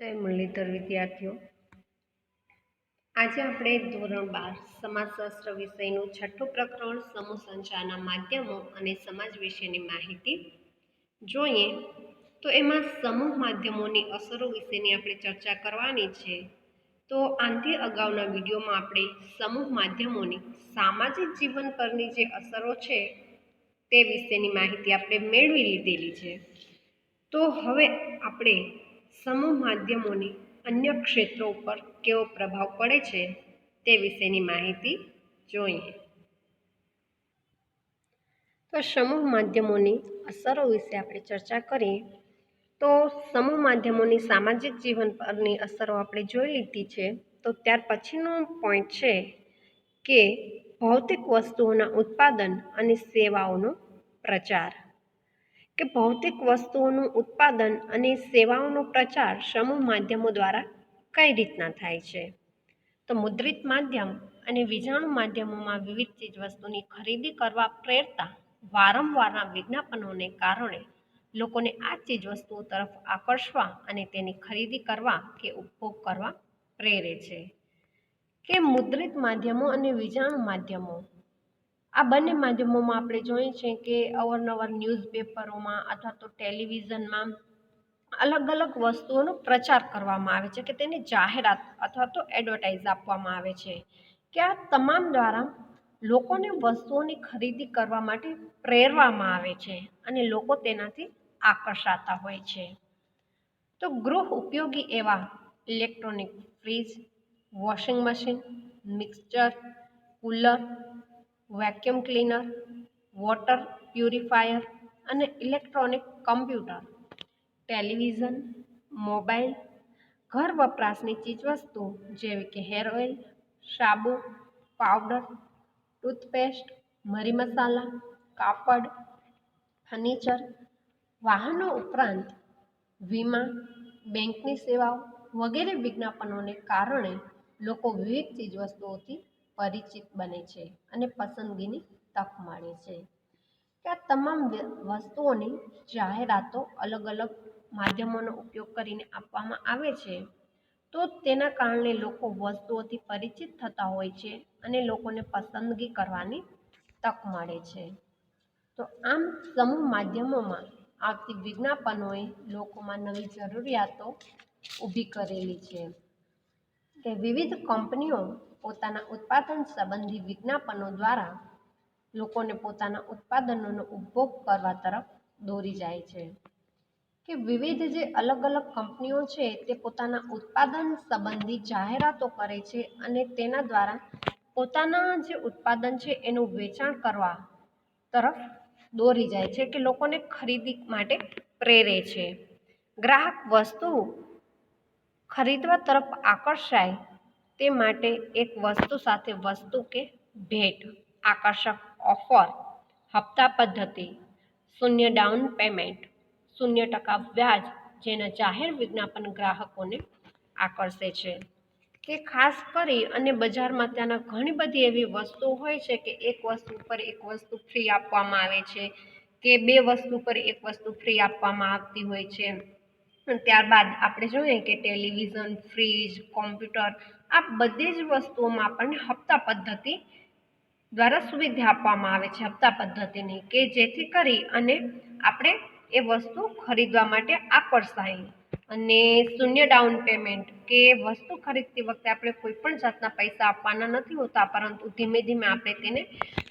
જય મુરલીધર, વિદ્યાર્થીઓ. આજે આપણે ધોરણ બાર, સમાજશાસ્ત્ર વિષયનું છઠ્ઠું પ્રકરણ સમૂહ સંચારના માધ્યમો અને સમાજ વિશેની માહિતી જોઈએ. તો એમાં સમૂહ માધ્યમોની અસરો વિશેની આપણે ચર્ચા કરવાની છે. તો આનથી અગાઉના વિડીયોમાં આપણે સમૂહ માધ્યમોની સામાજિક જીવન પરની જે અસરો છે તે વિશેની માહિતી આપણે મેળવી લીધેલી છે. તો હવે આપણે સમૂહ માધ્યમોની અન્ય ક્ષેત્રો ઉપર કેવો પ્રભાવ પડે છે તે વિશેની માહિતી જોઈએ. તો સમૂહ માધ્યમોની અસરો વિશે આપણે ચર્ચા કરીએ તો સમૂહ માધ્યમોની સામાજિક જીવન પરની અસરો આપણે જોઈ લીધી છે. તો ત્યાર પછીનો પોઈન્ટ છે કે ભૌતિક વસ્તુઓના ઉત્પાદન અને સેવાઓનો પ્રચાર. કે ભૌતિક વસ્તુઓનું ઉત્પાદન અને સેવાઓનો પ્રચાર સમૂહ માધ્યમો દ્વારા કઈ રીતના થાય છે? તો મુદ્રિત માધ્યમ અને વિજાણુ માધ્યમોમાં વિવિધ ચીજવસ્તુની ખરીદી કરવા પ્રેરતા વારંવારના વિજ્ઞાપનોને કારણે લોકોને આ ચીજવસ્તુઓ તરફ આકર્ષવા અને તેની ખરીદી કરવા કે ઉપભોગ કરવા પ્રેરે છે. કે મુદ્રિત માધ્યમો અને વિજાણુ માધ્યમો આ બંને માધ્યમોમાં આપણે જોઈએ છીએ કે અવારનવાર ન્યૂઝપેપરોમાં અથવા તો ટેલિવિઝનમાં અલગ અલગ વસ્તુઓનો પ્રચાર કરવામાં આવે છે કે તેની જાહેરાત અથવા તો એડવર્ટાઇઝ આપવામાં આવે છે. કે આ તમામ દ્વારા લોકોને વસ્તુઓની ખરીદી કરવા માટે પ્રેરવામાં આવે છે અને લોકો તેનાથી આકર્ષાતા હોય છે. તો ગૃહ ઉપયોગી એવા electronic fridge, washing machine, mixture, cooler vacuum cleaner, water purifier અને ઇલેક્ટ્રોનિક કમ્પ્યુટર, ટેલિવિઝન, મોબાઈલ, ઘર વપરાશની ચીજવસ્તુ જેવી કે હેર ઓઇલ, સાબુ, પાવડર, ટૂથપેસ્ટ, મરી મસાલા, કાપડ, ફર્નિચર, વાહનો ઉપરાંત વીમા, બેંકની સેવાઓ વગેરે વિજ્ઞાપનોને કારણે લોકો વિવિધ ચીજવસ્તુઓથી પરિચિત બને છે અને પસંદગીની તક મળે છે. કે આ તમામ વસ્તુઓની જાહેરાતો અલગ અલગ માધ્યમોનો ઉપયોગ કરીને આપવામાં આવે છે, તો તેના કારણે લોકો વસ્તુઓથી પરિચિત થતા હોય છે અને લોકોને પસંદગી કરવાની તક મળે છે. તો આમ સમૂહ માધ્યમોમાં આવતી વિજ્ઞાપનોએ લોકોમાં નવી જરૂરિયાતો ઊભી કરેલી છે. કે વિવિધ કંપનીઓ પોતાના ઉત્પાદન સંબંધી વિજ્ઞાપનો દ્વારા લોકોને પોતાના ઉત્પાદનોનો ઉપભોગ કરવા તરફ દોરી જાય છે. કે વિવિધ જે અલગ અલગ કંપનીઓ છે તે પોતાના ઉત્પાદન સંબંધી જાહેરાતો કરે છે અને તેના દ્વારા પોતાના જે ઉત્પાદન છે એનું વેચાણ કરવા તરફ દોરી જાય છે કે લોકોને ખરીદી માટે પ્રેરે છે. ગ્રાહક વસ્તુ ખરીદવા તરફ આકર્ષાય તે માટે એક વસ્તુ સાથે વસ્તુ કે ભેટ, આકર્ષક ઓફર હપ્તા પદ્ધતિ, શૂન્ય ડાઉન પેમેન્ટ શૂન્ય ટકા વ્યાજ જેના જાહેર વિજ્ઞાપન ગ્રાહકોને આકર્ષે છે. કે ખાસ કરી અને બજારમાં ત્યાંના ઘણી બધી એવી વસ્તુઓ હોય છે કે એક વસ્તુ પર એક વસ્તુ ફ્રી આપવામાં આવે છે, કે બે વસ્તુ પર એક વસ્તુ ફ્રી આપવામાં આવતી હોય છે. ત્યારબાદ આપણે જોઈએ કે ટેલિવિઝન ફ્રીજ કોમ્પ્યુટર આ બધી જ વસ્તુઓમાં આપણને હપ્તા પદ્ધતિ દ્વારા સુવિધા આપવામાં આવે છે. હપ્તા પદ્ધતિની કે જેથી કરી અને આપણે એ વસ્તુ ખરીદવા માટે આકર્ષાય. અને શૂન્ય ડાઉન પેમેન્ટ કે વસ્તુ ખરીદતી વખતે આપણે કોઈ પણ જાતના પૈસા આપવાના નથી હોતા, પરંતુ ધીમે ધીમે આપણે તેને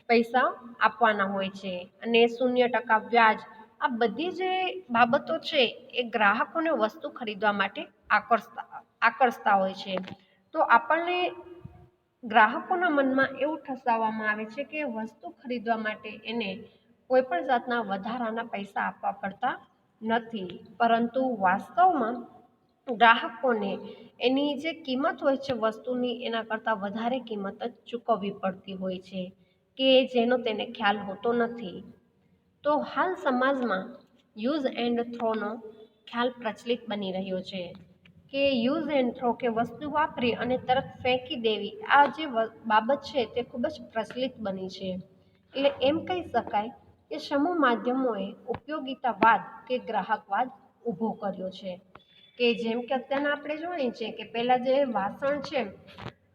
પૈસા આપવાના હોય છે. અને શૂન્ય ટકા વ્યાજ આ બધી જે બાબતો છે એ ગ્રાહકોને વસ્તુ ખરીદવા માટે આકર્ષતા આકર્ષતા હોય છે. તો આપણને ગ્રાહકોના મનમાં એવું ઠસાવવામાં આવે છે કે વસ્તુ ખરીદવા માટે એને કોઈપણ જાતના વધારાના પૈસા આપવા પડતા નથી. પરંતુ વાસ્તવમાં ગ્રાહકોને એની જે કિંમત હોય છે વસ્તુની, એના કરતાં વધારે કિંમત જ ચૂકવવી પડતી હોય છે કે જેનો તેને ખ્યાલ હોતો નથી. તો હાલ સમાજમાં યુઝ એન્ડ થ્રોનો ખ્યાલ પ્રચલિત બની રહ્યો છે. કે યુઝ એન્ડ થ્રો કે વસ્તુ વાપરી અને તરત ફેંકી દેવી, આ જે બાબત છે તે ખૂબ જ પ્રચલિત બની છે. એટલે એમ કહી શકાય કે સમૂહ માધ્યમોએ ઉપયોગિતાવાદ કે ગ્રાહકવાદ ઊભો કર્યો છે. કે જેમ કે અત્યારના આપણે જોઈએ છે કે પહેલાં જે વાસણ છે,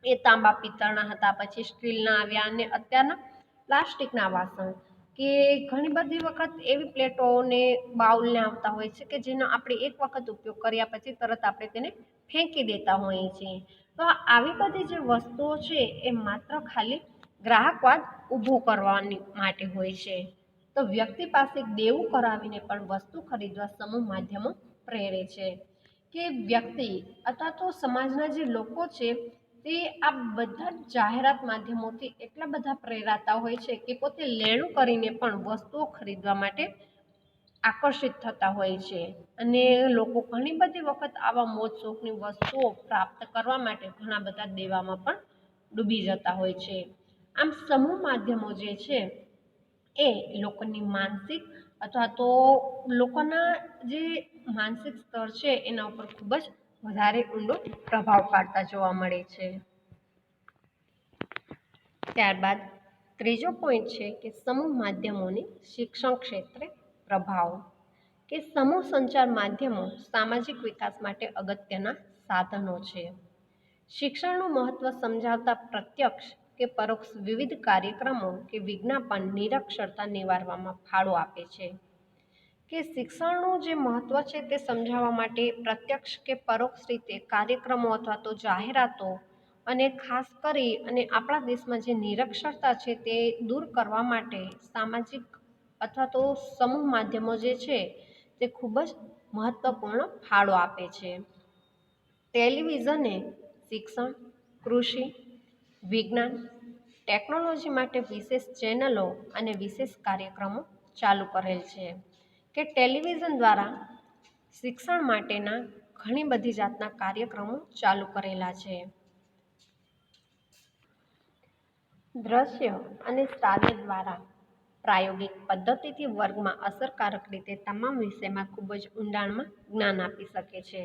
એ તાંબા પિત્તળના હતા, પછી સ્ટીલના આવ્યા અને અત્યારના પ્લાસ્ટિકના વાસણ. કે ઘણી બધી વખત એવી પ્લેટોને બાઉલને આવતા હોય છે કે જેનો આપણે એક વખત ઉપયોગ કર્યા પછી તરત આપણે તેને ફેંકી દેતા હોઈએ છીએ. તો આવી બધી જે વસ્તુઓ છે એ માત્ર ખાલી ગ્રાહકવાદ ઊભો કરવાની માટે હોય છે. તો વ્યક્તિ પાસે દેવું કરાવીને પણ વસ્તુ ખરીદવા સમૂહ માધ્યમો પ્રેરે છે. કે વ્યક્તિ અથવા તો સમાજના જે લોકો છે તે આ બધા જાહેરાત માધ્યમોથી એટલા બધા પ્રેરાતા હોય છે કે પોતે લેણું કરીને પણ વસ્તુઓ ખરીદવા માટે આકર્ષિત થતા હોય છે. અને લોકો ઘણી બધી વખત આવા મોજ શોખની વસ્તુઓ પ્રાપ્ત કરવા માટે ઘણા બધા દેવામાં પણ ડૂબી જતા હોય છે. આમ સમૂહ માધ્યમો જે છે, એ લોકોની માનસિક અથવા તો લોકોના જે માનસિક સ્તર છે, એના ઉપર ખૂબ જ વધારે ઊંડો પ્રભાવ પાડતા જોવા મળે છે. ત્યારબાદ ત્રીજો પોઈન્ટ છે કે સમૂહ માધ્યમોની શિક્ષણ ક્ષેત્રે પ્રભાવ કે સમૂહ સંચાર માધ્યમો સામાજિક વિકાસ માટે અગત્યના સાધનો છે. શિક્ષણનું મહત્ત્વ સમજાવતા પ્રત્યક્ષ કે પરોક્ષ વિવિધ કાર્યક્રમો કે વિજ્ઞાપન નિરક્ષરતા નિવારવામાં ફાળો આપે છે. કે શિક્ષણનું જે મહત્ત્વ છે તે સમજાવવા માટે પ્રત્યક્ષ કે પરોક્ષ રીતે કાર્યક્રમો અથવા તો જાહેરાતો અને ખાસ કરી અને આપણા દેશમાં જે નિરક્ષરતા છે તે દૂર કરવા માટે સામાજિક અથવા તો સમૂહ માધ્યમો જે છે તે ખૂબ જ મહત્ત્વપૂર્ણ ફાળો આપે છે. ટેલિવિઝને શિક્ષણ, કૃષિ, વિજ્ઞાન, ટેકનોલોજી માટે વિશેષ ચેનલો અને વિશેષ કાર્યક્રમો ચાલુ કરેલ છે. કે ટેલિવિઝન દ્વારા શિક્ષણ માટેના ઘણી બધી જાતના કાર્યક્રમો ચાલુ કરેલા છે. દ્રશ્ય અને શ્રાવ્ય દ્વારા પ્રાયોગિક પદ્ધતિથી વર્ગમાં અસરકારક રીતે તમામ વિષયમાં ખૂબ જ ઊંડાણમાં જ્ઞાન આપી શકે છે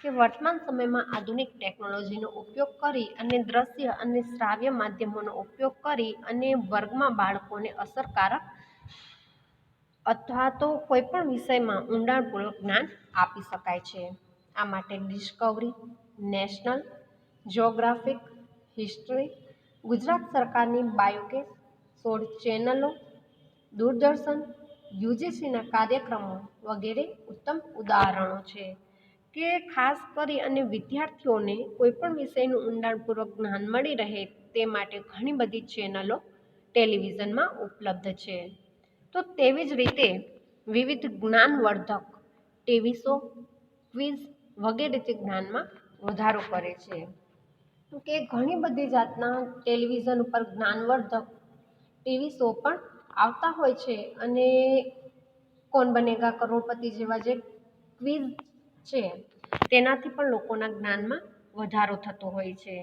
કે વર્તમાન સમયમાં આધુનિક ટેકનોલોજીનો ઉપયોગ કરી અને દ્રશ્ય અને શ્રાવ્ય માધ્યમોનો ઉપયોગ કરી અને વર્ગમાં બાળકોને અસરકારક અથવા તો કોઈ પણ વિષયમાં ઊંડાણપૂર્વક જ્ઞાન આપી શકાય છે. આ માટે Discovery, National, Geographic, History, Gujarat સરકારની બાયોગેસ સોળ ચેનલો, દૂરદર્શન, યુજીસીના કાર્યક્રમો વગેરે ઉત્તમ ઉદાહરણો છે કે ખાસ કરી અને વિદ્યાર્થીઓને કોઈપણ વિષયનું ઊંડાણપૂર્વક જ્ઞાન મળી રહે તે માટે ઘણી બધી ચેનલો ટેલિવિઝનમાં ઉપલબ્ધ છે. તો તેવી જ રીતે વિવિધ જ્ઞાનવર્ધક ટીવી શો ક્વિઝ વગેરેથી જ્ઞાનમાં વધારો કરે છે. કે ઘણી બધી જાતના ટેલિવિઝન ઉપર જ્ઞાનવર્ધક ટીવી શો પણ આવતા હોય છે અને કોણ બનેગા કરોડપતિ જેવા જે ક્વિઝ છે તેનાથી પણ લોકોના જ્ઞાનમાં વધારો થતો હોય છે.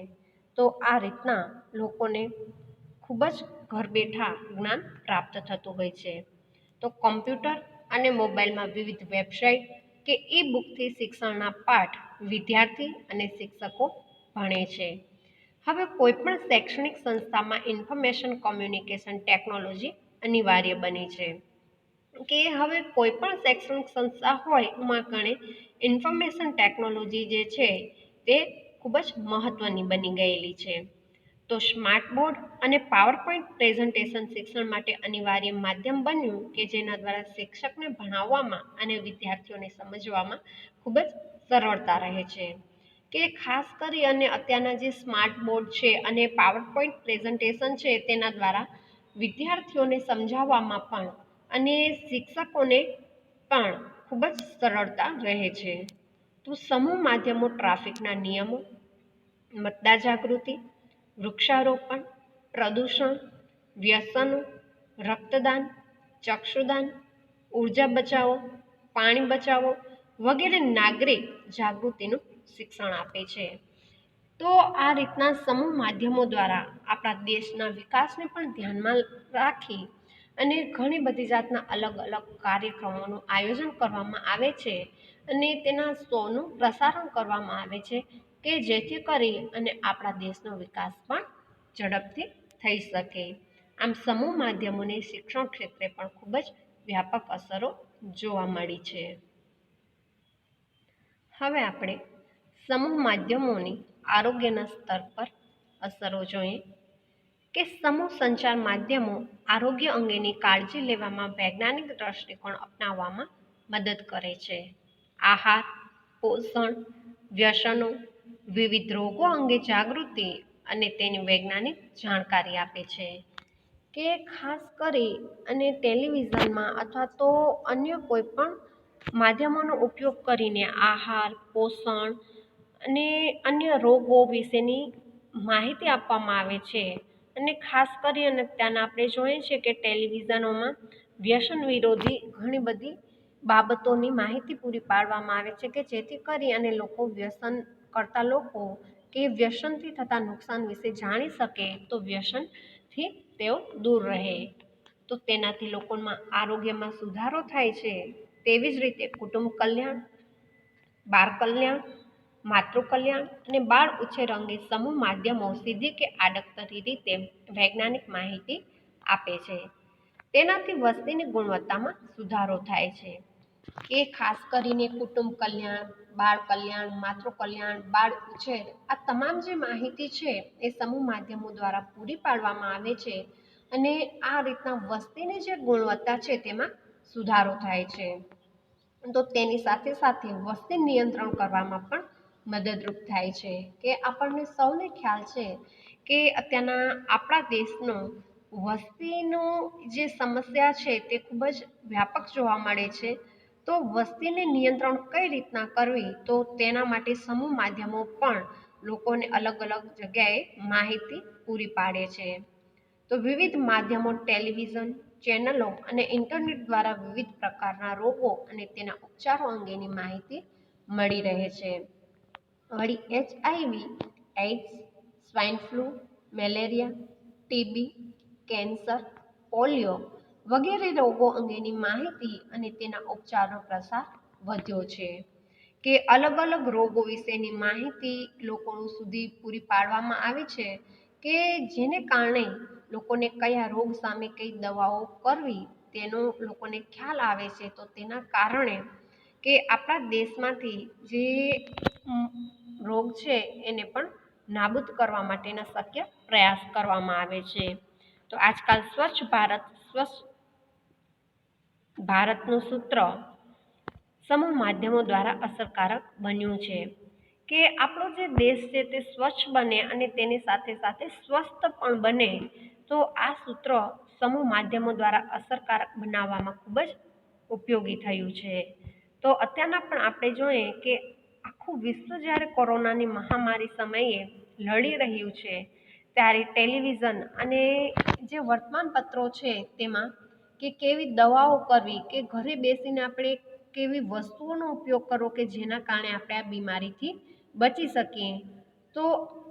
તો આ રીતના લોકોને ખૂબ જ ઘર બેઠા જ્ઞાન પ્રાપ્ત થતું હોય છે. તો કોમ્પ્યુટર અને મોબાઈલમાં વિવિધ વેબસાઇટ કે ઈ બુકથી શિક્ષણના પાઠ વિદ્યાર્થી અને શિક્ષકો ભણે છે. હવે કોઈપણ શૈક્ષણિક સંસ્થામાં ઇન્ફોર્મેશન કોમ્યુનિકેશન ટેકનોલોજી અનિવાર્ય બની છે. કે હવે કોઈપણ શૈક્ષણિક સંસ્થા હોય એમાં ગણે ઇન્ફોર્મેશન ટેકનોલોજી જે છે તે ખૂબ જ મહત્ત્વની બની ગયેલી છે. તો સ્માર્ટ બોર્ડ અને પાવર પોઈન્ટ પ્રેઝન્ટેશન શિક્ષણ માટે અનિવાર્ય માધ્યમ બન્યું કે જેના દ્વારા શિક્ષકને ભણાવવામાં અને વિદ્યાર્થીઓને સમજવામાં ખૂબ જ સરળતા રહે છે. કે ખાસ કરી અને અત્યારના જે સ્માર્ટ બોર્ડ છે અને પાવર પોઈન્ટ પ્રેઝન્ટેશન છે તેના દ્વારા વિદ્યાર્થીઓને સમજાવવામાં પણ અને શિક્ષકોને પણ ખૂબ જ સરળતા રહે છે. તો સમૂહ માધ્યમો, ટ્રાફિકના નિયમો, મતદાર જાગૃતિ વૃક્ષારોપણ, પ્રદૂષણ, વ્યસનો, રક્તદાન, ચક્ષુદાન, ઊર્જા બચાવો, પાણી બચાવો વગેરે નાગરિક જાગૃતિનું શિક્ષણ આપે છે. તો આ રીતના સમૂહ માધ્યમો દ્વારા આપણા દેશના વિકાસને પણ ધ્યાનમાં રાખી અને ઘણી બધી જાતના અલગ અલગ કાર્યક્રમોનું આયોજન કરવામાં આવે છે અને તેના શોનું પ્રસારણ કરવામાં આવે છે. કે જેથી કરી અને આપણા દેશનો વિકાસ પણ ઝડપથી થઈ શકે. આમ સમૂહ માધ્યમોની શિક્ષણ ક્ષેત્રે પણ ખૂબ જ વ્યાપક અસરો જોવા મળી છે. હવે આપણે સમૂહ માધ્યમોની આરોગ્યના સ્તર પર અસરો જોઈએ. કે સમૂહ સંચાર માધ્યમો આરોગ્ય અંગેની કાળજી લેવામાં વૈજ્ઞાનિક દ્રષ્ટિકોણ અપનાવવામાં મદદ કરે છે. આહાર, પોષણ, વ્યસનો વિવિધ રોગો અંગે જાગૃતિ અને તેની વૈજ્ઞાનિક જાણકારી આપે છે. કે ખાસ કરી અને ટેલિવિઝનમાં અથવા તો અન્ય કોઈ પણ માધ્યમોનો ઉપયોગ કરીને આહાર, પોષણ અને અન્ય રોગો વિશેની માહિતી આપવામાં આવે છે. અને ખાસ કરી અને ત્યાંના આપણે જોઈએ છીએ કે ટેલિવિઝનોમાં વ્યસન વિરોધી ઘણી બધી બાબતોની માહિતી પૂરી પાડવામાં આવે છે કે જેથી કરી અને લોકો વ્યસન કરતા લોકો કે વ્યસનથી થતા નુકસાન વિશે જાણી શકે તો વ્યસનથી તેઓ દૂર રહે. તો તેનાથી લોકોમાં આરોગ્યમાં સુધારો થાય છે તેવી જ રીતે કુટુંબ કલ્યાણ, બાળ કલ્યાણ માતૃ કલ્યાણ અને બાળ ઉછેર અંગે સમૂહ માધ્યમો સીધી કે આડકતરી રીતે વૈજ્ઞાનિક માહિતી આપે છે. તેનાથી વસ્તીની ગુણવત્તામાં સુધારો થાય છે. એ ખાસ કરીને કુટુંબ કલ્યાણ, બાળ કલ્યાણ, માતૃ કલ્યાણ, બાળ ઉછેર, આ તમામ જે માહિતી છે એ સમૂહ માધ્યમો દ્વારા પૂરી પાડવામાં આવે છે અને આ રીતના વસ્તીની જે ગુણવત્તા છે તેમાં સુધારો થાય છે. તો તેની સાથે સાથે વસ્તી નિયંત્રણ કરવામાં પણ મદદરૂપ થાય છે કે આપણને સૌને ખ્યાલ છે કે અત્યારના આપણા દેશનો વસ્તીનો જે સમસ્યા છે તે ખૂબ જ વ્યાપક જોવા મળે છે તો વસ્તીને નિયંત્રણ કઈ રીતના કરવી તો તેના માટે સમૂહ માધ્યમો પણ લોકોને અલગ અલગ જગ્યાએ માહિતી પૂરી પાડે છે. તો વિવિધ માધ્યમો ટેલિવિઝન, ચેનલો અને ઇન્ટરનેટ દ્વારા વિવિધ પ્રકારના રોગો અને તેના ઉપચારો અંગેની માહિતી મળી રહે છે. વળી HIV, AIDS swine flu, malaria, TB, cancer, polio વગેરે રોગો અંગેની માહિતી અને તેના ઉપચારનો પ્રસાર વધ્યો છે. કે અલગ અલગ રોગો વિશેની માહિતી લોકો સુધી પૂરી પાડવામાં આવે છે કે જેને કારણે લોકોને કયા રોગ સામે કઈ દવાઓ કરવી તેનો લોકોને ખ્યાલ આવે છે, તો તેના કારણે કે આપણા દેશમાંથી જે રોગ છે એને પણ નાબૂદ કરવા માટેના શક્ય પ્રયાસ કરવામાં આવે છે. તો આજકાલ સ્વચ્છ ભારત, સ્વચ્છ ભારતનું સૂત્ર સમૂહ માધ્યમો દ્વારા અસરકારક બન્યું છે કે આપણો જે દેશ છે તે સ્વચ્છ બને અને તેની સાથે સાથે સ્વસ્થ પણ બને, તો આ સૂત્ર સમૂહ માધ્યમો દ્વારા અસરકારક બનાવવામાં ખૂબ જ ઉપયોગી થયું છે. તો અત્યારના પણ આપણે જોઈએ કે આખું વિશ્વ જ્યારે કોરોનાની મહામારી સમયે લડી રહ્યું છે, ત્યારે ટેલિવિઝન અને જે વર્તમાનપત્રો છે તેમાં કે કેવી દવાઓ કરવી, કે ઘરે બેસીને આપણે કેવી વસ્તુઓનો ઉપયોગ કરવો કે જેના કારણે આપણે આ બીમારીથી બચી શકીએ. તો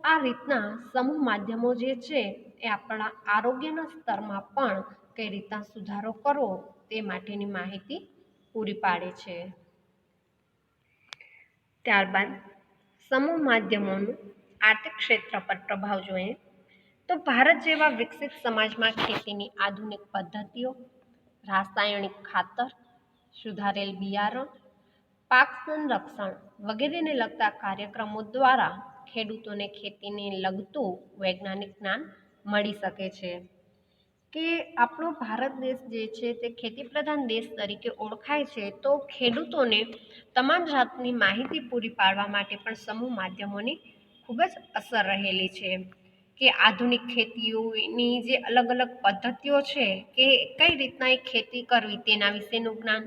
આ રીતના સમૂહ માધ્યમો જે છે એ આપણા આરોગ્યના સ્તરમાં પણ કઈ રીતના સુધારો કરવો તે માટેની માહિતી પૂરી પાડે છે. ત્યારબાદ સમૂહ માધ્યમોનું આર્થિક ક્ષેત્ર પર પ્રભાવ જોઈએ. તો ભારત જેવા વિકસિત સમાજમાં ખેતીની આધુનિક પદ્ધતિઓ રાસાયણિક ખાતર, સુધારેલ બિયારણ પાક સંરક્ષણ વગેરેને લગતા કાર્યક્રમો દ્વારા ખેડૂતોને ખેતીને લગતું વૈજ્ઞાનિક જ્ઞાન મળી શકે છે. કે આપણો ભારત દેશ જે છે તે ખેતી પ્રધાન દેશ તરીકે ઓળખાય છે, તો ખેડૂતોને તમામ જાતની માહિતી પૂરી પાડવા માટે પણ સમૂહ માધ્યમોની ખૂબ જ અસર રહેલી છે. કે આધુનિક ખેતીઓની જે અલગ અલગ પદ્ધતિઓ છે કે કઈ રીતના એ ખેતી કરવી તેના વિશેનું જ્ઞાન?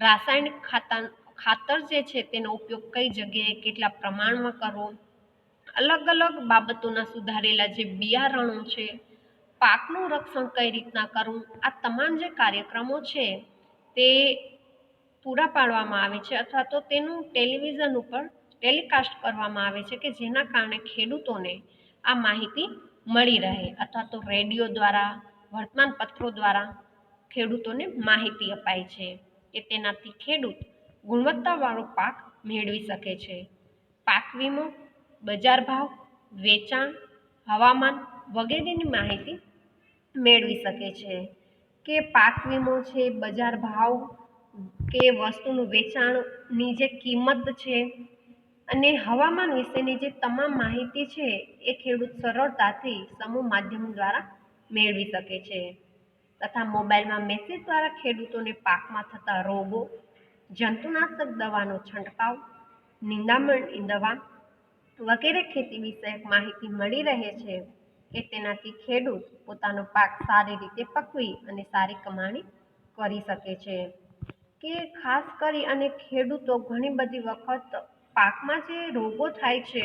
રાસાયણિક ખાતર ખાતર જે છે તેનો ઉપયોગ કઈ જગ્યાએ કેટલા પ્રમાણમાં કરવો? અલગ અલગ બાબતોના સુધારેલા જે બિયારણો છે, પાકનું રક્ષણ કઈ રીતના કરવું? આ તમામ જે કાર્યક્રમો છે તે પૂરા પાડવામાં આવે છે અથવા તો તેનું ટેલિવિઝન ઉપર ટેલિકાસ્ટ કરવામાં આવે છે કે જેના કારણે ખેડૂતોને આ માહિતી મળી રહે અથવા તો રેડિયો દ્વારા વર્તમાનપત્રો દ્વારા ખેડૂતોને માહિતી અપાય છે કે તેનાથી ખેડૂત ગુણવત્તાવાળો પાક મેળવી શકે છે. પાક વીમો, બજાર ભાવ, વેચાણ, હવામાન વગેરેની માહિતી મેળવી શકે છે. કે પાક વીમો છે, બજાર ભાવ, કે વસ્તુનું વેચાણની જે કિંમત છે અને હવામાન વિશેની જે તમામ માહિતી છે, એ ખેડૂત સરળતાથી સમૂહ માધ્યમ દ્વારા મેળવી શકે છે. તથા મોબાઈલમાં મેસેજ દ્વારા ખેડૂતોને પાકમાં થતા રોગો, જંતુનાશક દવાનો છંટકાવ નિંદામણની દવા વગેરે ખેતી વિષયક માહિતી મળી રહે છે કે તેનાથી ખેડૂત પોતાનો પાક સારી રીતે પકવી અને સારી કમાણી કરી શકે છે. કે ખાસ કરી અને ખેડૂતો ઘણી બધી વખત પાકમાં જે રોગો થાય છે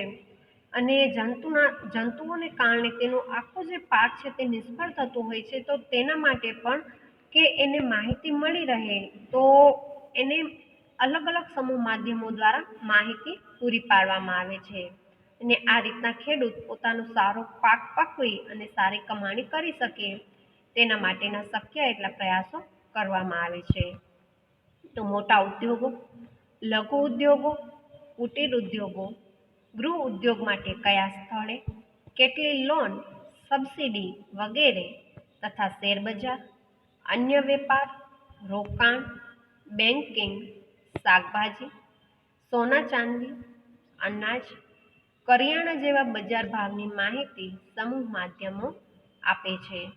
અને જંતુના, જંતુઓને કારણે તેનો આખો જે પાક છે તે નિષ્ફળ થતો હોય છે, તો તેના માટે પણ કે એને માહિતી મળી રહે, તો એને અલગ અલગ સમૂહ માધ્યમો દ્વારા માહિતી પૂરી પાડવામાં આવે છે. અને આ રીતના ખેડૂત પોતાનો સારો પાક પકવી અને સારી કમાણી કરી શકે, તેના માટેના શક્ય એટલા પ્રયાસો કરવામાં આવે છે. તો મોટા ઉદ્યોગો, લઘુ ઉદ્યોગો કુટીર ઉદ્યોગો ગૃહ ઉદ્યોગ માટે કયા સ્થળે, કેટલી લોન સબસિડી વગેરે તથા શેરબજાર, અન્ય વેપાર, રોકાણ બેન્કિંગ શાકભાજી, સોના ચાંદી, અનાજ, કરિયાણા જેવા બજાર ભાવની માહિતી સમૂહ માધ્યમો આપે છે.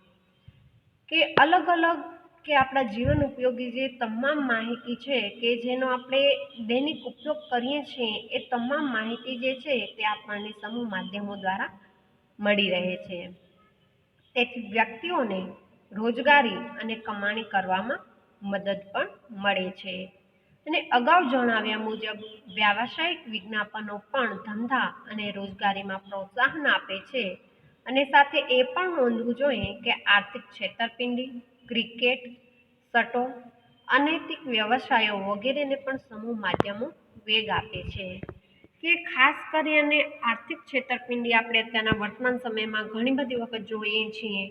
કે અલગ અલગ કે આપણા જીવન ઉપયોગી જે તમામ માહિતી છે કે જેનો આપણે દૈનિક ઉપયોગ કરીએ છીએ, એ તમામ માહિતી જે છે તે આપણને સમૂહ માધ્યમો દ્વારા મળી રહે છે. તેથી વ્યક્તિઓને રોજગારી અને કમાણી કરવામાં મદદ પણ મળે છે. અને અગાઉ જણાવ્યા મુજબ, વ્યાવસાયિક વિજ્ઞાપનો પણ ધંધા અને રોજગારીમાં પ્રોત્સાહન આપે છે. અને સાથે એ પણ નોંધવું જોઈએ કે આર્થિક છેતરપિંડી ક્રિકેટ સટો અનૈતિક વ્યવસાયો વગેરેને પણ સમૂહ માધ્યમો વેગ આપે છે. કે ખાસ કરીને આર્થિક છેતરપિંડી આપણે અત્યારના વર્તમાન સમયમાં ઘણી બધી વખત જોઈએ છીએ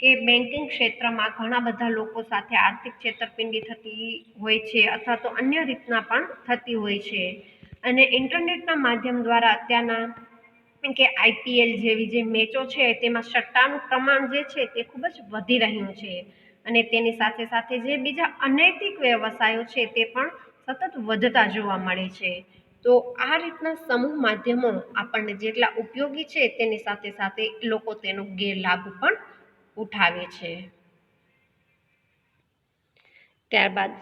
કે બેન્કિંગ ક્ષેત્રમાં ઘણા બધા લોકો સાથે આર્થિક છેતરપિંડી થતી હોય છે અથવા તો અન્ય રીતના પણ થતી હોય છે. અને ઇન્ટરનેટના માધ્યમ દ્વારા અત્યારના કે આઈપીએલ જેવી જે મેચો છે તેમાં સટ્ટાનું પ્રમાણ જે છે તે ખૂબ જ વધી રહ્યું છે. અને તેની સાથે સાથે જે બીજા અનૈતિક વ્યવસાયો છે તે પણ સતત વધતા જોવા મળે છે. તો આ રીતના સમૂહ માધ્યમો આપણને જેટલા ઉપયોગી છે તેની સાથે સાથે લોકો તેનો ગેરલાભ પણ ઉઠાવે છે. ત્યારબાદ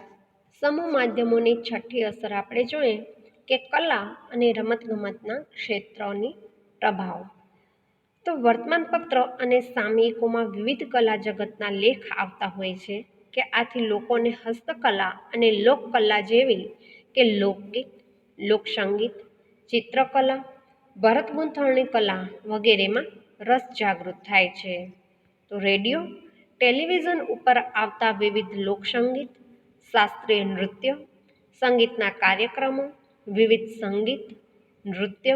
સમૂહ માધ્યમોની છઠ્ઠી અસર આપણે જોઈએ કે કલા અને રમતગમતના ક્ષેત્રોની પ્રભાવ. તો વર્તમાનપત્ર અને સામયિકોમાં વિવિધ કલા જગતના લેખ આવતા હોય છે કે આથી લોકોને હસ્તકલા અને લોકકલા જેવી કે લોકગીત, લોકસંગીત, ચિત્રકલા, ભરત ગૂંથણની કલા વગેરેમાં રસ જાગૃત થાય છે. તો રેડિયો, ટેલિવિઝન ઉપર આવતા વિવિધ લોકસંગીત, શાસ્ત્રીય નૃત્ય, સંગીતના કાર્યક્રમો, વિવિધ સંગીત, નૃત્ય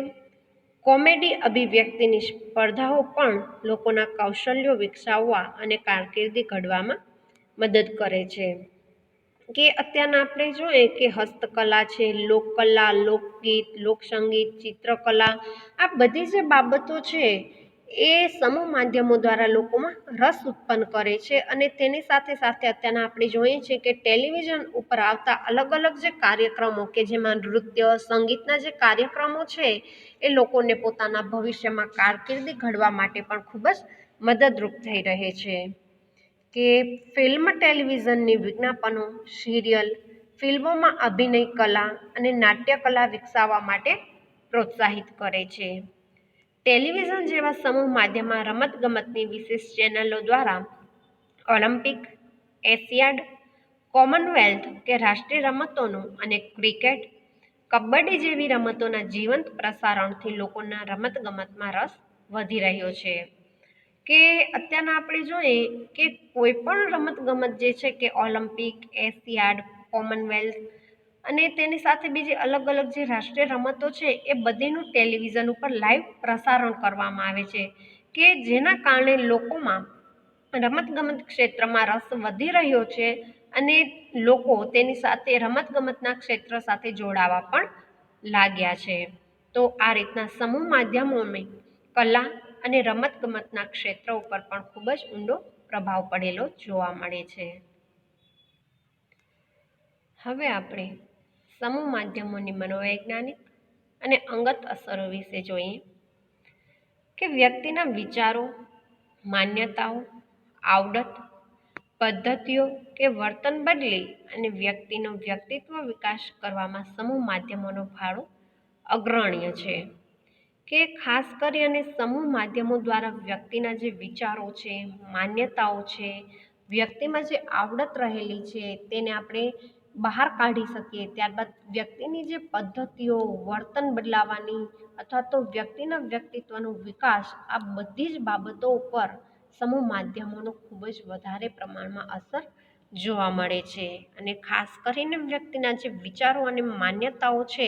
કોમેડી અભિવ્યક્તિની સ્પર્ધાઓ પણ લોકોના કૌશલ્યો વિકસાવવા અને કારકિર્દી ઘડવામાં મદદ કરે છે. કે અત્યારના આપણે જોઈએ કે હસ્તકલા છે, લોકકલા, લોકગીત, લોકસંગીત, ચિત્રકલા, આ બધી જે બાબતો છે એ સમૂહ માધ્યમો દ્વારા લોકોમાં રસ ઉત્પન્ન કરે છે અને તેની સાથે સાથે અત્યારના આપણે જોઈએ છીએ કે ટેલિવિઝન ઉપર આવતા અલગ અલગ જે કાર્યક્રમો કે જેમાં નૃત્ય, સંગીતના જે કાર્યક્રમો છે, એ લોકોને પોતાના ભવિષ્યમાં કારકિર્દી ઘડવા માટે પણ ખૂબ જ મદદરૂપ થઈ રહે છે. કે ફિલ્મ ટેલિવિઝનની વિજ્ઞાપનો, સિરિયલ, ફિલ્મોમાં અભિનય કલા અને નાટ્ય કલા વિકસાવવા માટે પ્રોત્સાહિત કરે છે. ટેલિવિઝન જેવા સમૂહ માધ્યમમાં રમતગમતની વિશેષ ચેનલો દ્વારા ઓલિમ્પિક, એશિયાડ, કોમનવેલ્થ કે રાષ્ટ્રીય રમતોનું અને ક્રિકેટ, કબડ્ડી જેવી રમતોના જીવંત પ્રસારણથી લોકોના રમતગમતમાં રસ વધી રહ્યો છે. કે અત્યારના આપણે જોઈએ કે કોઈ પણ રમતગમત જે છે કે ઓલિમ્પિક, એશિયાડ, કોમનવેલ્થ અને તેની સાથે બીજી અલગ અલગ જે રાષ્ટ્રીય રમતો છે, એ બધીનું ટેલિવિઝન ઉપર લાઈવ પ્રસારણ કરવામાં આવે છે, કે જેના કારણે લોકોમાં રમતગમત ક્ષેત્રમાં રસ વધી રહ્યો છે અને લોકો તેની સાથે રમતગમતના ક્ષેત્ર સાથે જોડાવા પણ લાગ્યા છે. તો આ રીતના સમૂહ માધ્યમોને કલા અને રમતગમતના ક્ષેત્ર ઉપર પણ ખૂબ જ ઊંડો પ્રભાવ પડેલો જોવા મળે છે. હવે આપણે સમૂહ માધ્યમોની મનોવૈજ્ઞાનિક અને અંગત અસરો વિશે જોઈએ કે વ્યક્તિના વિચારો, માન્યતાઓ, આવડત, પદ્ધતિઓ કે વર્તન બદલી અને વ્યક્તિનો વ્યક્તિત્વ વિકાસ કરવામાં સમૂહ માધ્યમોનો ફાળો અગ્રણ્ય છે કે ખાસ કરી અને સમૂહ માધ્યમો દ્વારા વ્યક્તિના જે વિચારો છે, માન્યતાઓ છે, વ્યક્તિમાં જે આવડત રહેલી છે, તેને આપણે બહાર કાઢી શકીએ, ત્યારબાદ વ્યક્તિની જે પદ્ધતિઓ, વર્તન બદલાવાની અથવા તો વ્યક્તિના વ્યક્તિત્વનો વિકાસ, આ બધી જ બાબતો ઉપર સમૂહ માધ્યમોનો ખૂબ જ વધારે પ્રમાણમાં અસર જોવા મળે છે. અને ખાસ કરીને વ્યક્તિના જે વિચારો અને માન્યતાઓ છે,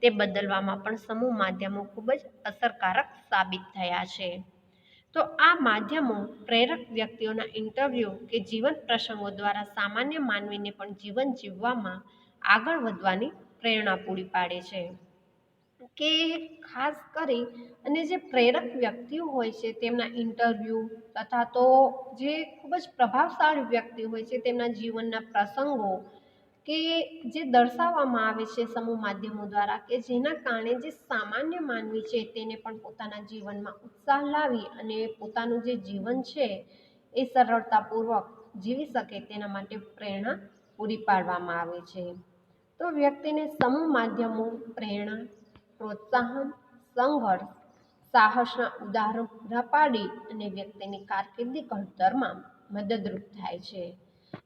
તે બદલવામાં પણ સમૂહ માધ્યમો ખૂબ જ અસરકારક સાબિત થયા છે. તો આ માધ્યમો પ્રેરક વ્યક્તિઓના ઇન્ટરવ્યૂ કે જીવન પ્રસંગો દ્વારા સામાન્ય માનવીને પણ જીવન જીવવામાં આગળ વધવાની પ્રેરણા પૂરી પાડે છે. કે ખાસ કરી અને જે પ્રેરક વ્યક્તિઓ હોય છે તેમના ઇન્ટરવ્યૂ તથા તો જે ખૂબ જ પ્રભાવશાળી વ્યક્તિ હોય છે તેમના જીવનના પ્રસંગો કે જે દર્શાવવામાં આવે છે સમૂહ માધ્યમો દ્વારા કે જેના કારણે જે સામાન્ય માનવી છે તેને પણ પોતાના જીવનમાં ઉત્સાહ લાવી અને પોતાનું જે જીવન છે એ સરળતાપૂર્વક જીવી શકે તેના માટે પ્રેરણા પૂરી પાડવામાં આવે છે. તો વ્યક્તિને સમૂહ માધ્યમો, પ્રેરણા, પ્રોત્સાહન, સંઘર્ષ, સાહસના ઉદાહરણ પૂરા પાડી અને વ્યક્તિની કારકિર્દી ઘડતરમાં મદદરૂપ થાય છે.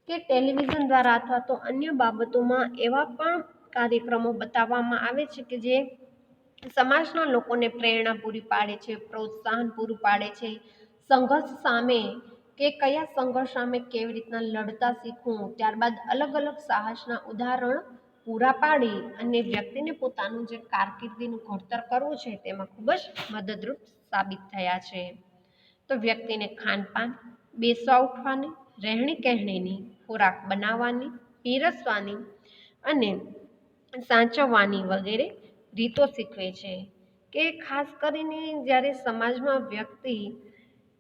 કે ટેલિવિઝન દ્વારા અથવા તો અન્ય બાબતોમાં એવા પણ કાર્યક્રમો બતાવવામાં આવે છે કે જે સમાજના લોકોને પ્રેરણા પૂરી પાડે છે, પ્રોત્સાહન પૂરું પાડે છે, સંઘર્ષ સામે કે કયા સંઘર્ષ સામે કેવી રીતના લડતા શીખવું, ત્યારબાદ અલગ અલગ સાહસના ઉદાહરણ પૂરા પાડી અને વ્યક્તિને પોતાનું જે કારકિર્દીનું ઘડતર કરવું છે તેમાં ખૂબ જ મદદરૂપ સાબિત થયા છે. તો વ્યક્તિને ખાનપાન, બેસવા ઉઠવાની રહેણી કહેણીની ખોરાક બનાવવાની, પીરસવાની અને સાચવવાની વગેરે રીતો શીખવે છે કે ખાસ કરીને જ્યારે સમાજમાં વ્યક્તિ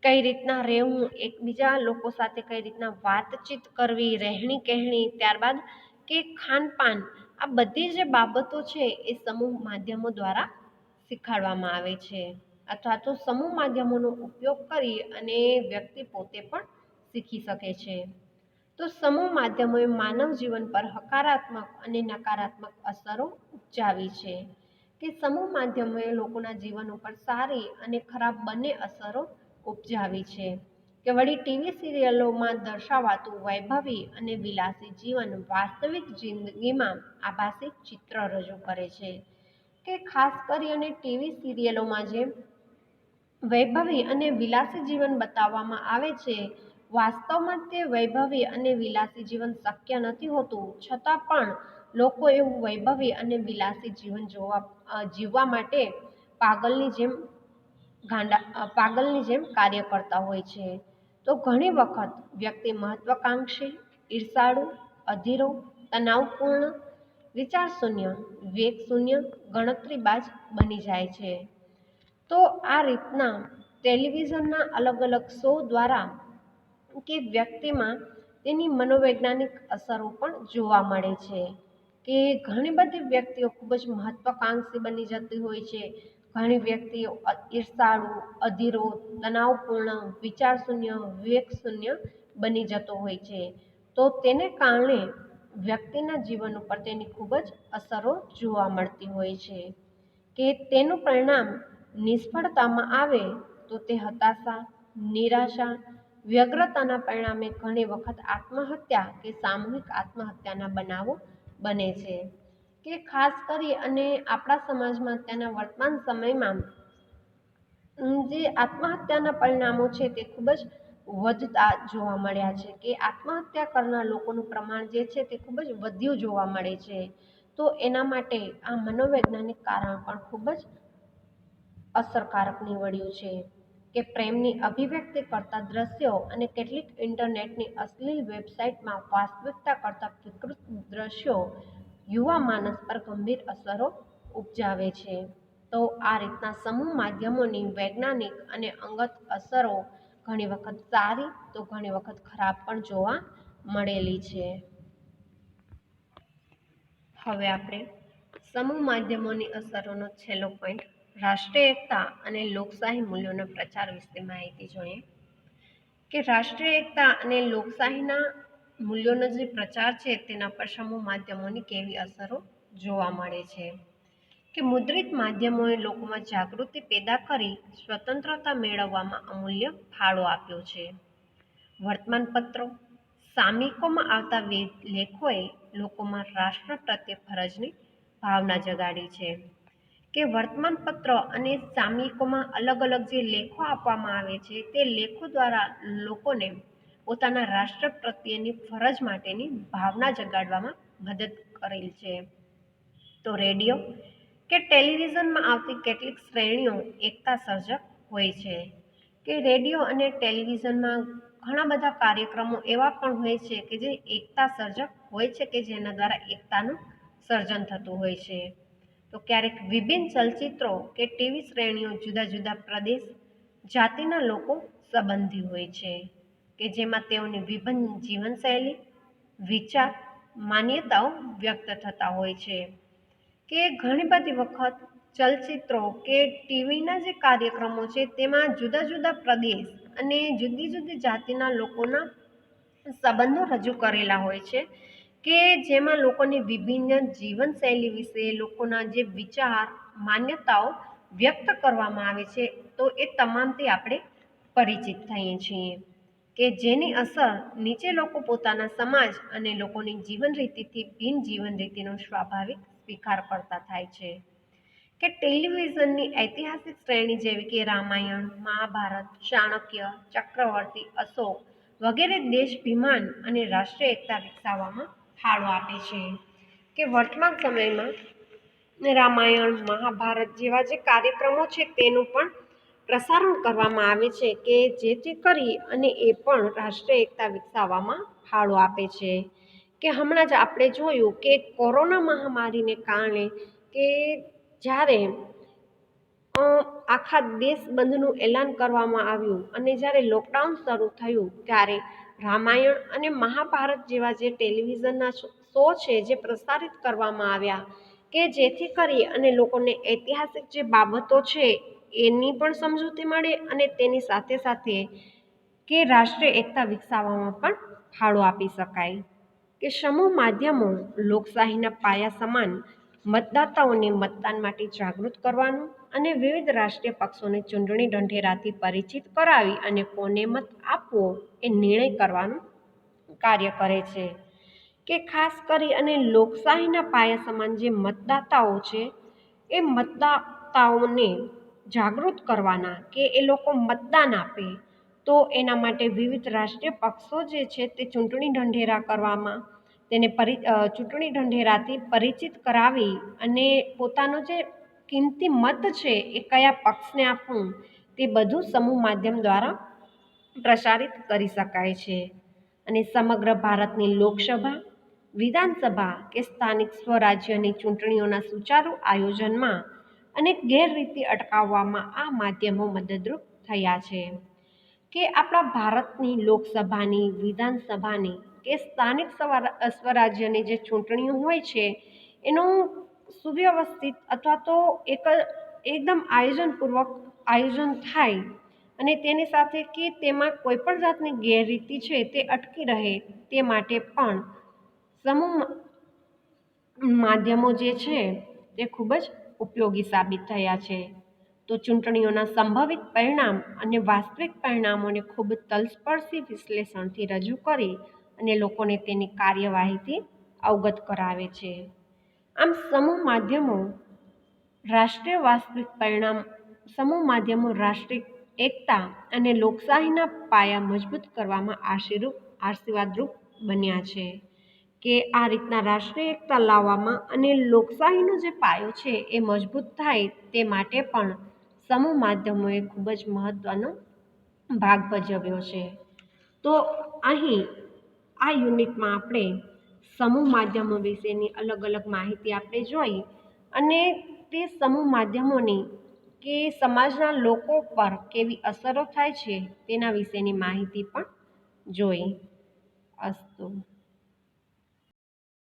કઈ રીતના રહેવું, એકબીજા લોકો સાથે કઈ રીતના વાતચીત કરવી, રહેણી કહેણી ત્યારબાદ કે ખાનપાન, આ બધી જે બાબતો છે એ સમૂહ માધ્યમો દ્વારા શીખવાડવામાં આવે છે. અથવા તો સમૂહ માધ્યમોનો ઉપયોગ કરી અને વ્યક્તિ પોતે પણ શીખી શકે છે. તો સમૂહ માધ્યમોએ માનવ જીવન પર હકારાત્મક અને નકારાત્મક અસરો ઉપજાવી છે. કે સમૂહ માધ્યમોએ લોકોના જીવન ઉપર સારી અને ખરાબ બંને અસરો ઉપજાવી છે. કે વળી ટીવી સિરિયલોમાં દર્શાવાતું વૈભવી અને વિલાસી જીવન વાસ્તવિક જિંદગીમાં આભાસી ચિત્ર રજૂ કરે છે. કે ખાસ કરી અને ટીવી સિરિયલોમાં જે વૈભવી અને વિલાસી જીવન બતાવવામાં આવે છે વાસ્તવમાં તે વૈભવી અને વિલાસી જીવન શક્ય નથી હોતું. છતાં પણ લોકો એવું વૈભવી અને વિલાસી જીવન જોવા જીવવા માટે પાગલની જેમ ગાંડા પાગલની જેમ કાર્ય કરતા હોય છે. તો ઘણી વખત વ્યક્તિ મહત્વાકાંક્ષી, ઈર્ષાળુ, અધીરો, તણાવપૂર્ણ વિચાર શૂન્ય વેગ વિવેકશૂન્ય ગણતરીબાજ બની જાય છે. તો આ રીતના ટેલિવિઝનના અલગ અલગ શો દ્વારા કે વ્યક્તિમાં તેની મનોવૈજ્ઞાનિક અસરો પણ જોવા મળે છે કે ઘણી બધી વ્યક્તિઓ ખૂબ જ મહત્વાકાંક્ષી બની જતી હોય છે. ઘણી વ્યક્તિઓ ઈર્ષાળુ, અધીરો, તણાવપૂર્ણ, વિચારશૂન્ય, વિવેકશૂન્ય બની જતો હોય છે. તો તેને કારણે વ્યક્તિના જીવન ઉપર તેની ખૂબ જ અસરો જોવા મળતી હોય છે. કે તેનું પરિણામ નિષ્ફળતામાં આવે તો તે હતાશા, નિરાશા વ્યગ્રતાના પરિણામે ઘણી વખત આત્મહત્યા કે સામૂહિક આત્મહત્યાના બનાવો બને છે કે ખાસ કરી અને આપણા સમાજમાં અત્યારના વર્તમાન સમયમાં જે આત્મહત્યાના પરિણામો છે તે ખૂબ જ વધતા જોવા મળ્યા છે કે આત્મહત્યા કરનાર લોકોનું પ્રમાણ જે છે તે ખૂબ જ વધ્યું જોવા મળે છે. તો એના માટે આ મનોવૈજ્ઞાનિક કારણ પણ ખૂબ જ અસરકારક નીવડ્યું છે. કે પ્રેમની અભિવ્યક્તિ કરતા દ્રશ્યો અને કેટલીક ઇન્ટરનેટની અશ્લીલ વેબસાઇટમાં વાસ્તવિકતા કરતા વિકૃત દ્રશ્યો યુવા માનસ પર ગંભીર અસરો ઉપજાવે છે. તો આ રીતના સમૂહ માધ્યમોની વૈજ્ઞાનિક અને અંગત અસરો ઘણી વખત સારી, તો ઘણી વખત ખરાબ પણ જોવા મળેલી છે. હવે આપણે સમૂહ માધ્યમોની અસરોનો છેલ્લો પોઈન્ટ રાષ્ટ્રીય એકતા અને લોકશાહી મૂલ્યોના પ્રચાર વિશે માહિતી જોઈએ. કે રાષ્ટ્રીય એકતા અને લોકશાહીના મૂલ્યોનો જે પ્રચાર છે તેના પર સમૂહ માધ્યમોની કેવી અસરો જોવા મળે છે? કે મુદ્રિત માધ્યમોએ લોકોમાં જાગૃતિ પેદા કરી સ્વતંત્રતા મેળવવામાં અમૂલ્ય ફાળો આપ્યો છે? વર્તમાનપત્રો, સામયિકોમાં આવતા લેખોએ લોકોમાં રાષ્ટ્ર પ્રત્યે ફરજની ભાવના જગાડી છે. કે વર્તમાનપત્ર અને સામયિકોમાં અલગ અલગ જે લેખો આપવામાં આવે છે, તે લેખો દ્વારા લોકોને પોતાના રાષ્ટ્ર પ્રત્યેની ફરજ માટેની ભાવના જગાડવામાં મદદ કરેલ છે. તો રેડિયો કે ટેલિવિઝનમાં આવતી કેટલીક શ્રેણીઓ એકતા સર્જક હોય છે કે રેડિયો અને ટેલિવિઝનમાં ઘણા બધા કાર્યક્રમો એવા પણ હોય છે કે જે એકતા સર્જક હોય છે કે જેના દ્વારા એકતાનું સર્જન થતું હોય છે. તો ક્યારેક વિભિન્ન ચલચિત્રો કે ટીવી શ્રેણીઓ જુદા જુદા પ્રદેશ જાતિના લોકો સંબંધી હોય છે, કે જેમાં તેઓની વિભિન્ન જીવનશૈલી, વિચાર, માન્યતાઓ વ્યક્ત થતા હોય છે. કે ઘણી બધી વખત ચલચિત્રો કે ટીવીના જે કાર્યક્રમો છે તેમાં જુદા જુદા પ્રદેશ અને જુદી જુદી જાતિના લોકોના સંબંધો રજૂ કરેલા હોય છે. કે જેમાં લોકોની વિભિન્ન જીવનશૈલી વિશે લોકોના જે વિચાર, માન્યતાઓ વ્યક્ત કરવામાં આવે છે, તો એ તમામથી આપણે પરિચિત થઈએ છીએ. કે જેની અસર નીચે લોકો પોતાના સમાજ અને લોકોની જીવન રીતિથી બિન જીવન રીતિનો સ્વાભાવિક સ્વીકાર કરતા થાય છે. કે ટેલિવિઝનની ઐતિહાસિક શ્રેણી જેવી કે રામાયણ, મહાભારત, ચાણક્ય, ચક્રવર્તી, અશોક વગેરે દેશભિમાન અને રાષ્ટ્રીય એકતા વિકસાવવામાં ફાળો આપે છે. કે વર્તમાન સમયમાં રામાયણ, મહાભારત જેવા જે કાર્યક્રમો છે તેનું પણ પ્રસારણ કરવામાં આવે છે કે જેથી કરી અને એ પણ રાષ્ટ્રીય એકતા વિકસાવવામાં ફાળો આપે છે. કે હમણાં જ આપણે જોયું કે કોરોના મહામારીને કારણે કે જ્યારે આખા દેશ બંધનું એલાન કરવામાં આવ્યું અને જ્યારે લોકડાઉન શરૂ થયું ત્યારે રામાયણ અને મહાભારત જેવા જે ટેલિવિઝનના શો છે જે પ્રસારિત કરવામાં આવ્યા કે જેથી કરી અને લોકોને ઐતિહાસિક જે બાબતો છે એની પણ સમજૂતી મળે અને તેની સાથે સાથે કે રાષ્ટ્રીય એકતા વિકસાવવામાં પણ ફાળો આપી શકાય. કે સમૂહ માધ્યમો લોકશાહીના પાયા સમાન મતદાતાઓને મતદાન માટે જાગૃત કરવાનું અને વિવિધ રાષ્ટ્રીય પક્ષોને ચૂંટણી ઢંઢેરાથી પરિચિત કરાવી અને કોને મત આપવો એ નિર્ણય કરવાનું કાર્ય કરે છે. કે ખાસ કરી અને લોકશાહીના પાયા સમાન જે મતદાતાઓ છે, એ મતદાતાઓને જાગૃત કરવાના કે એ લોકો મતદાન આપે, તો એના માટે વિવિધ રાષ્ટ્રીય પક્ષો જે છે તે ચૂંટણી ઢંઢેરા કરવામાં તેને પરિ ચૂંટણી ઢંઢેરાથી પરિચિત કરાવી અને પોતાનો જે કિંમતી મત છે એ કયા પક્ષને આપવું તે બધું સમૂહ માધ્યમ દ્વારા પ્રસારિત કરી શકાય છે. અને સમગ્ર ભારતની લોકસભા, વિધાનસભા કે સ્થાનિક સ્વરાજ્યની ચૂંટણીઓના સુચારુ આયોજનમાં અને ગેરરીતિ અટકાવવામાં આ માધ્યમો મદદરૂપ થયા છે. કે આપણા ભારતની લોકસભાની, વિધાનસભાની કે સ્થાનિક સ્વરાજ્યની જે ચૂંટણીઓ હોય છે, એનું સુવ્યવસ્થિત અથવા તો એક એકદમ આયોજનપૂર્વક આયોજન થાય અને તેની સાથે કે તેમાં કોઈ પણ જાતની ગેરરીતિ છે તે અટકી રહે તે માટે પણ સમૂહ માધ્યમો જે છે તે ખૂબ જ ઉપયોગી સાબિત થયા છે. તો ચૂંટણીઓના સંભવિત પરિણામ અને વાસ્તવિક પરિણામોને ખૂબ તલસ્પર્શી વિશ્લેષણથી રજૂ કરી અને લોકોને તેની કાર્યવાહીથી અવગત કરાવે છે. આમ સમૂહ માધ્યમો રાષ્ટ્રીય વાસ્તવિક પરિણામ, સમૂહ માધ્યમો રાષ્ટ્રીય એકતા અને લોકશાહીના પાયા મજબૂત કરવામાં આશીરૂપ આશીર્વાદરૂપ બન્યા છે કે આ રીતના રાષ્ટ્રીય એકતા લાવવામાં અને લોકશાહીનો જે પાયો છે એ મજબૂત થાય તે માટે પણ સમૂહ માધ્યમોએ ખૂબ જ મહત્ત્વનો ભાગ ભજવ્યો છે. તો અહીં આ યુનિટમાં આપણે સમૂહ માધ્યમો વિશેની અલગ અલગ માહિતી આપણે જોઈ અને તે સમૂહ માધ્યમોની કે સમાજના લોકો પર કેવી અસરો થાય છે તેના વિશેની માહિતી પણ જોઈ. અસ્તુ.